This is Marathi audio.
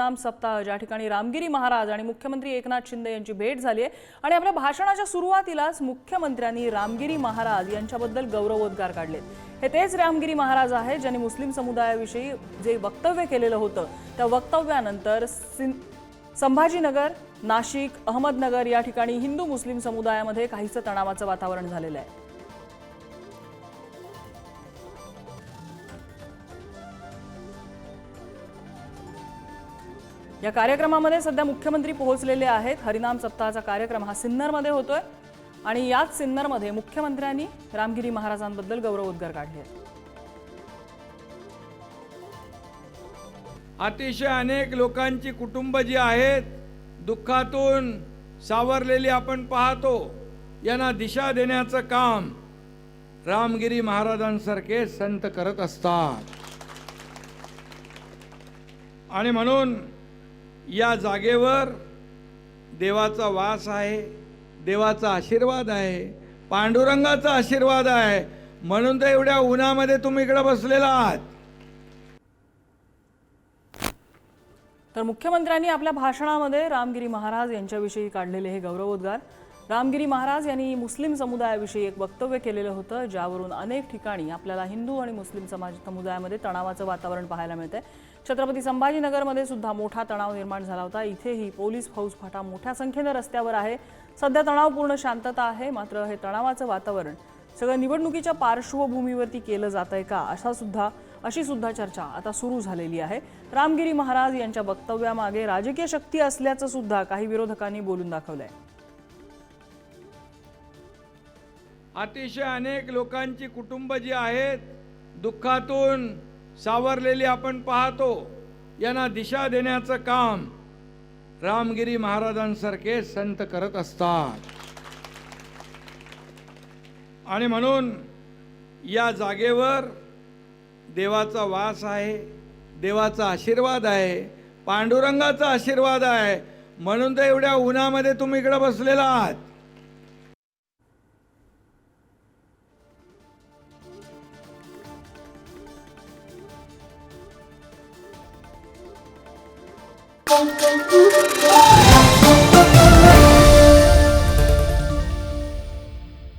हरिनाम सप्ताह. ज्या ठिकाणी रामगिरी महाराज आणि मुख्यमंत्री एकनाथ शिंदे यांची भेट झाली आहे आणि आपल्या भाषणाच्या सुरुवातीलाच मुख्यमंत्र्यांनी रामगिरी महाराज यांच्याबद्दल गौरवोद्गार काढलेत. हे तेच रामगिरी महाराज आहेत ज्यांनी मुस्लिम समुदायाविषयी जे वक्तव्य केलेलं होतं त्या वक्तव्यानंतर सिं संभाजीनगर नाशिक अहमदनगर या ठिकाणी हिंदू मुस्लिम समुदायामध्ये काहीसं तणावाचं वातावरण झालेलं आहे. या कार्यक्रमामध्ये सध्या मुख्यमंत्री पोहोचलेले आहेत. हरिनाम सप्ताहाचा कार्यक्रम हा सिन्नरमध्ये होतोय. आणि याच सिन्नरमध्ये मुख्यमंत्र्यांनी रामगिरी महाराजांबद्दल गौरवोद्गार काढले. अतिशय अनेक लोकांची कुटुंब जी आहेत दुःखातून सावरलेली आपण पाहतो. यांना दिशा देण्याचं काम रामगिरी महाराजांसारखे संत करत असतात. आणि म्हणून या जागेवर देवाचा वास आहे देवाचा आशीर्वाद आहे पांडुरंगाचा आशीर्वाद आहे. म्हणून तर एवढ्या उन्हामध्ये तुम्ही इकडे बसलेला आहात. तर मुख्यमंत्र्यांनी आपल्या भाषणामध्ये रामगिरी महाराज यांच्याविषयी काढलेले हे गौरवोद्गार. रामगिरी महाराज यांनी मुस्लिम समुदायाविषयी एक वक्तव्य केलेलं होतं ज्यावरून अनेक ठिकाणी आपल्याला हिंदू आणि मुस्लिम समाज समुदायामध्ये तणावाचं वातावरण पाहायला मिळतंय. छत्रपती संभाजीनगरमध्ये सुद्धा मोठा तणाव निर्माण झाला होता. इथेही पोलीस फौजफाटा मोठ्या संख्येनं रस्त्यावर आहे. सध्या तणावपूर्ण शांतता आहे मात्र हे तणावाचं वातावरण सगळं निवडणुकीच्या पार्श्वभूमीवरती केलं जात आहे का असा सुद्धा अशी सुद्धा चर्चा आता सुरू झालेली आहे. रामगिरी महाराज यांच्या वक्तव्यामागे राजकीय शक्ती असल्याचं सुद्धा काही विरोधकांनी बोलून दाखवलंय. अतिशय अनेक लोकांची कुटुंब जी आहेत दुःखातून सावरलेली आपण पाहतो यांना दिशा देण्याचं काम रामगिरी महाराजांसारखे संत करत असतात. आणि म्हणून या जागेवर देवाचा वास आहे देवाचा आशीर्वाद आहे पांडुरंगाचा आशीर्वाद आहे म्हणून तर एवढ्या उन्हामध्ये तुम्ही इकडं बसलेला आहात.